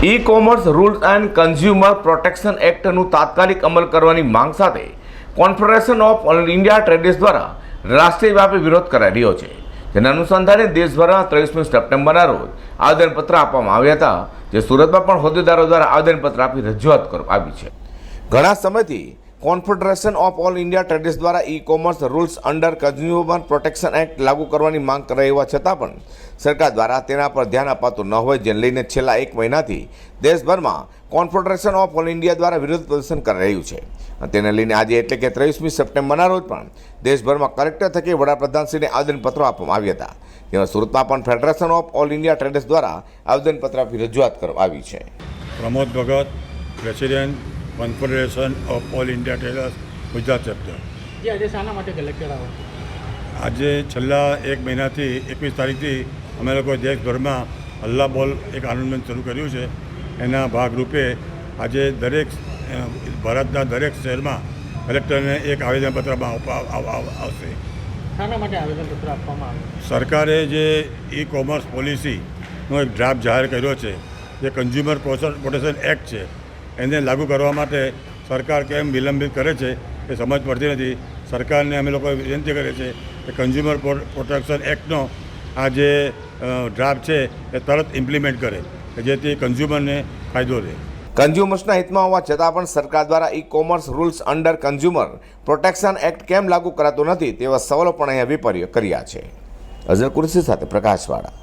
E commerce rules and consumer protection એક્ટનું તાત્કાલિક અમલ કરવાની માંગ સાથે કોન્ફેડરેશન ઓફ ઇન્ડિયા ટ્રેડર્સ દ્વારા રાષ્ટ્રીય વ્યાપી વિરોધ કરાઈ રહ્યો છે. જેના અનુસંધાને દેશભરમાં ત્રેવીસમી સપ્ટેમ્બરના રોજ આવેદનપત્ર આપવામાં આવ્યા હતા, જે સુરતમાં પણ હોદ્દેદારો દ્વારા આવેદનપત્ર આપી રજૂઆત કરવામાં આવી છે. ઘણા સમયથી confederation of all India traders દ્વારા e commerce rules under consumer protection act લાગુ કરવાની માંગ કરાઈ હોવા છતાં પણ સરકાર દ્વારા તેના પર ધ્યાન અપાતું ન હોય જેને લઈને છેલ્લા એક મહિનાથી દેશભરમાં કોન્ફેડરેશન ઓફ ઓલ ઇન્ડિયા દ્વારા વિરોધ પ્રદર્શન કરી રહ્યું છે. તેને લઈને આજે એટલે કે ત્રેવીસમી સપ્ટેમ્બરના રોજ પણ દેશભરમાં કલેક્ટર થકી વડાપ્રધાનશ્રીને આવેદનપત્રો આપવામાં આવ્યા હતા. તેમાં સુરતમાં પણ federation of all India traders દ્વારા આવેદનપત્ર આપી રજૂઆત કરવામાં આવી છે. Pramod Bhagat, president confederation of all India traders Gujarat chapter જે આજે શાના માટે કલેક્ટર આવો? આજે છેલ્લા એક મહિનાથી એકવીસ તારીખથી અમે લોકો દેશભરમાં હલ્લા બોલ એક આનંદમંચ શરૂ કર્યું છે. એના ભાગરૂપે આજે દરેક ભારતના દરેક શહેરમાં કલેક્ટરને એક આવેદનપત્રમાં આવ- આવ- આવશે. શાના માટે આવેદનપત્ર આપવામાં આવ્યું સરકારે જે ઈ કોમર્સ પોલિસીનો એક ડ્રાફ્ટ જાહેર કર્યો છે જે કન્ઝ્યુમર પ્રોટેક્શન એક્ટ છે એને લાગુ કરવા માટે સરકાર કેમ વિલંબિત કરે છે એ સમજ પડતી નથી. સરકારને અમે લોકો વિનંતી કરીએ છીએ કે કન્ઝ્યુમર પ્રોટેક્શન એક્ટનો આ જે ડ્રાફ્ટ છે એ તરત ઇમ્પ્લિમેન્ટ કરે, કે જેથી કન્ઝ્યુમરને ફાયદો રહે. કન્ઝ્યુમર્સના હિતમાં હોવા છતાં પણ સરકાર દ્વારા e commerce rules under consumer protection act કેમ લાગુ કરાતો નથી તેવા સવાલો પણ અહીંયા વેપારીઓ કર્યા છે. અઝર કુરસી સાથે પ્રકાશવાળા.